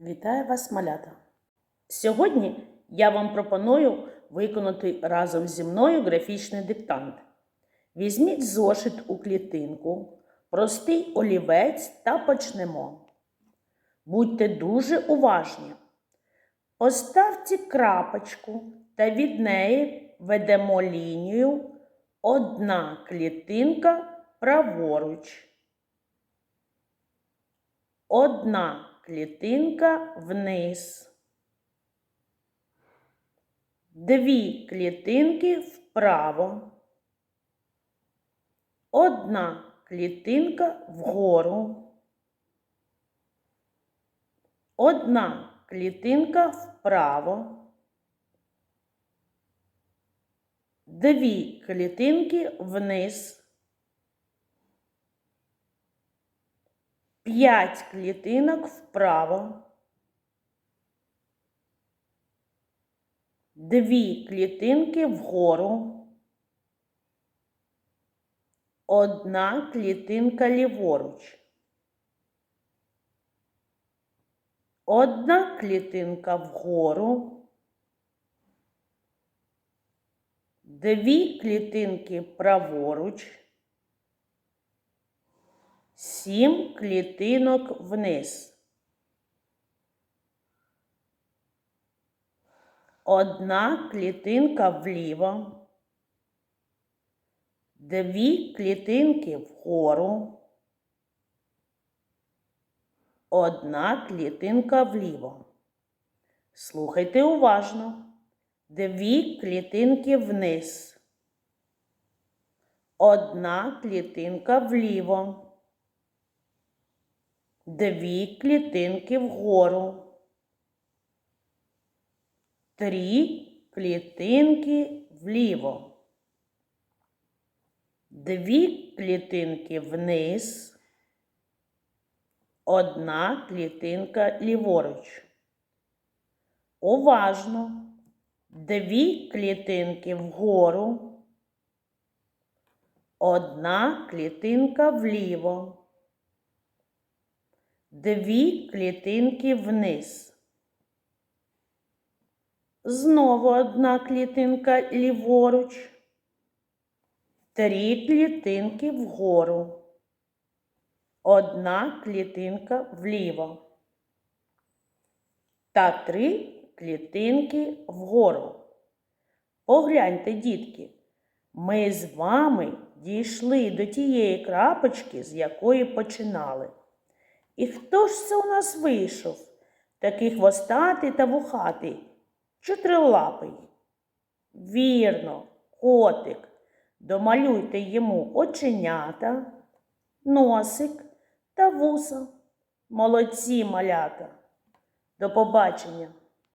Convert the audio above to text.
Вітаю вас, малята! Сьогодні я вам пропоную виконати разом зі мною графічний диктант. Візьміть зошит у клітинку, простий олівець та почнемо. Будьте дуже уважні. Поставте крапочку та від неї ведемо лінію одна клітинка праворуч. Одна клітинка вниз. Дві клітинки вправо. Одна клітинка вгору. Одна клітинка вправо. Дві клітинки вниз. П'ять клітинок вправо. Дві клітинки вгору. Одна клітинка ліворуч. Одна клітинка вгору. Дві клітинки праворуч. Сім клітинок вниз. Одна клітинка вліво. Дві клітинки вгору. Одна клітинка вліво. Слухайте уважно. Дві клітинки вниз. Одна клітинка вліво. Дві клітинки вгору. Три клітинки вліво. Дві клітинки вниз. Одна клітинка ліворуч. Уважно. Дві клітинки вгору. Одна клітинка вліво. Дві клітинки вниз. Знову одна клітинка ліворуч. Три клітинки вгору. Одна клітинка вліво. Та три клітинки вгору. Погляньте, дітки, ми з вами дійшли до тієї крапочки, з якої починали. І хто ж це у нас вийшов? Такий хвостатий та вухатий, чотирилапий. Вірно, котик. Домалюйте йому оченята, носик та вуса. Молодці малята. До побачення!